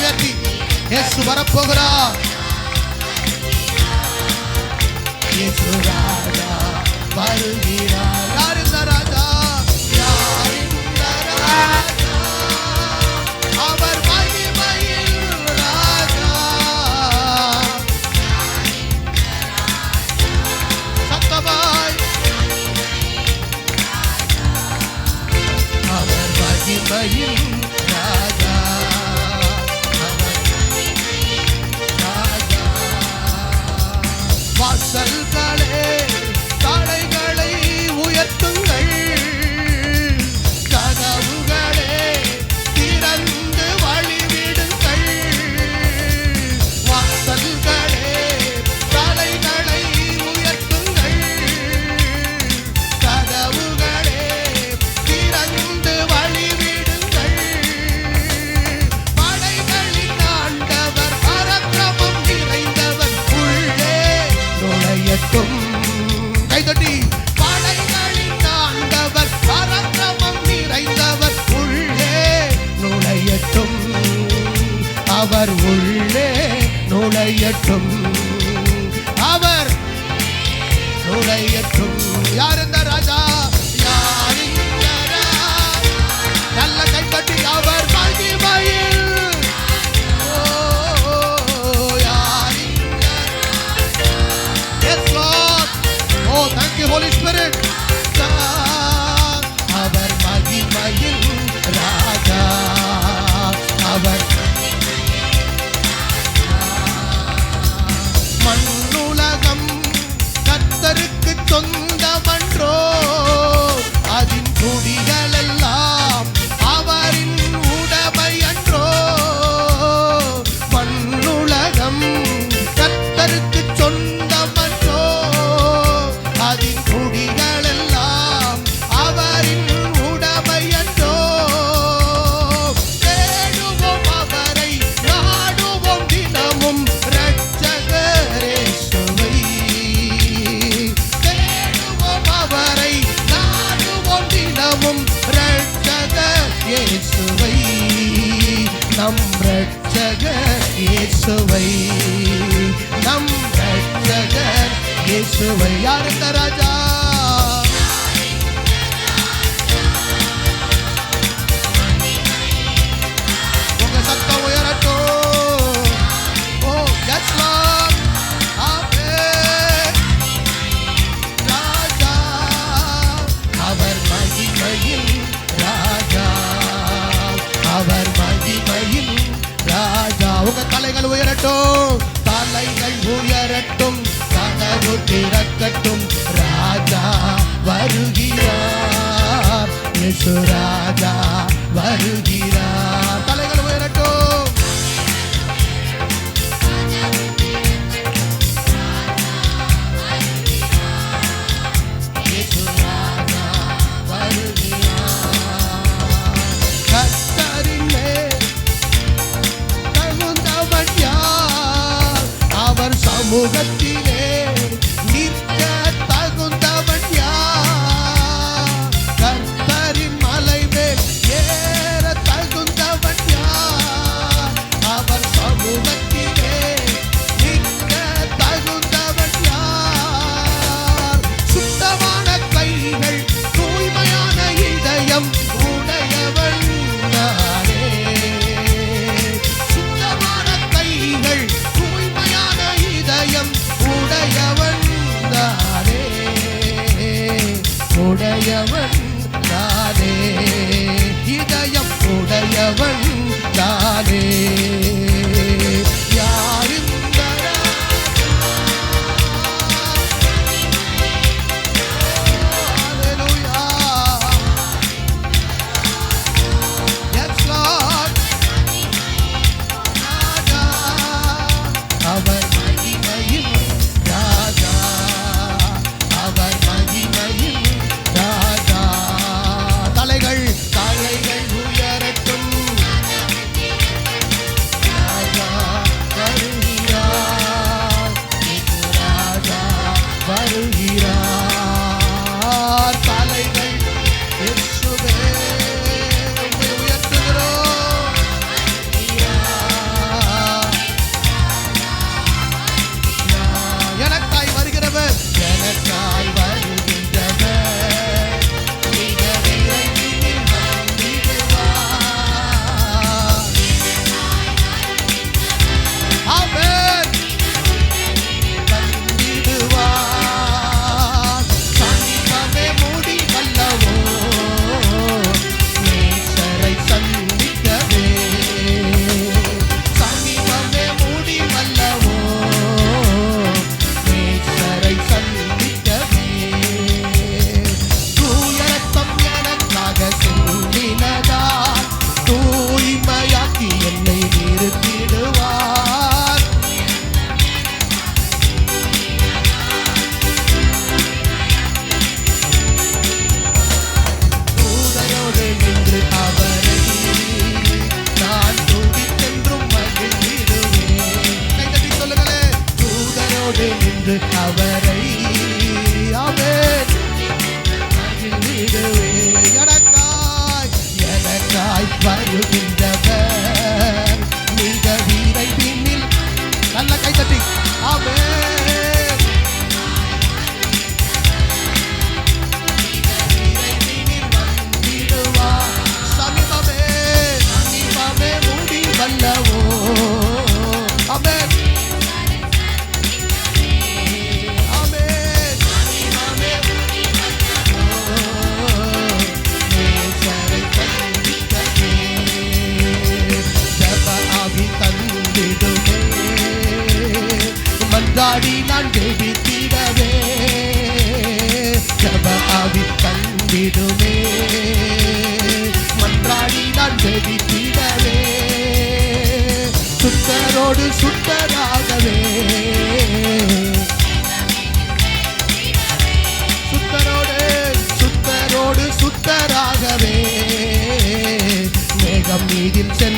கரங்களை உயர்த்தி இயேசு வரப்போகிறார் இயேசு ராஜா வருகிறார். அவர் ஒளி இயேசுவை நம் ரட்சகர் இயேசுவை நம் ரட்சகர் இயேசுவை. யார் ராஜா? கரங்கள் உயரட்டும் தலைகள் உயரட்டும் கதவு திறக்கட்டும். ராஜா வருகிறார் ராஜா வருகிறார். மன்றாடி நான் ஜெபித்திடவே ஜப ஆவி தந்திடுமே. மன்றாடி நான் ஜெபித்திடவே சுத்தரோடு சுத்தராகவே. சுத்தரோடு சுத்தரோடு சுத்தராகவே. மேகம் மீதில் சென்றிடவே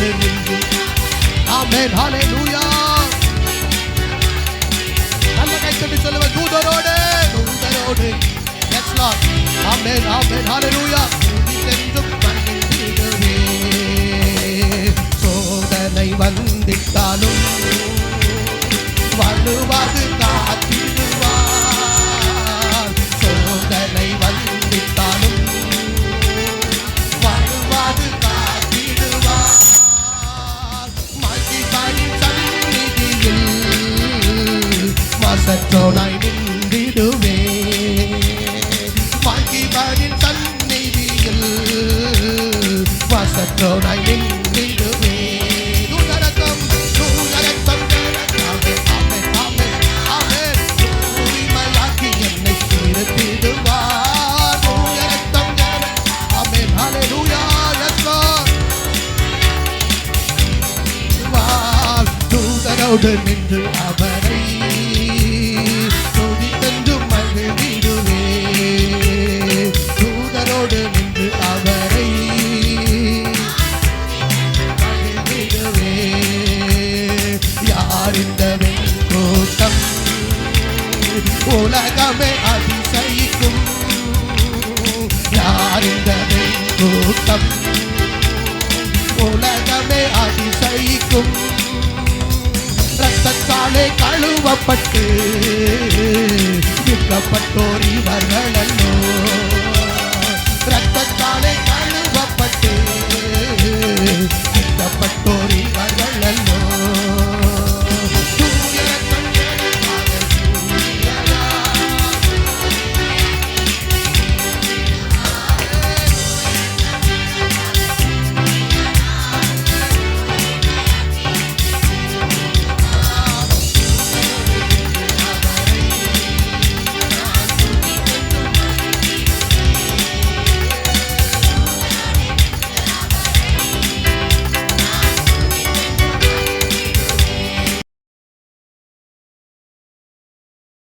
நின்று ஆமென். ஹalleluya. நல்ல கைத்தட்டி சொல்லுவ தூதரோடு தூதரோடு. Yes lord amen amen. Hallelujah. என்றும் மகிழ்ந்திடுவே சோதனை வந்திட்டாலும் வலுவாது. தூதரோடு நின்று அவரை துதித்தென்று மகிழ்விடுவே தூதரோடு நின்று அவரை மகிழ்விடுவே யார் இந்த வெங்கோட்டம் உலகமே அதிசயிக்கும். யார் இந்த வெங்கோட்டம் உலகமே அதிசயிக்கும். ரத்தத்தாலே கழுவப்பட்டு விற்கப்பட்டோர் இவர்களல்லோ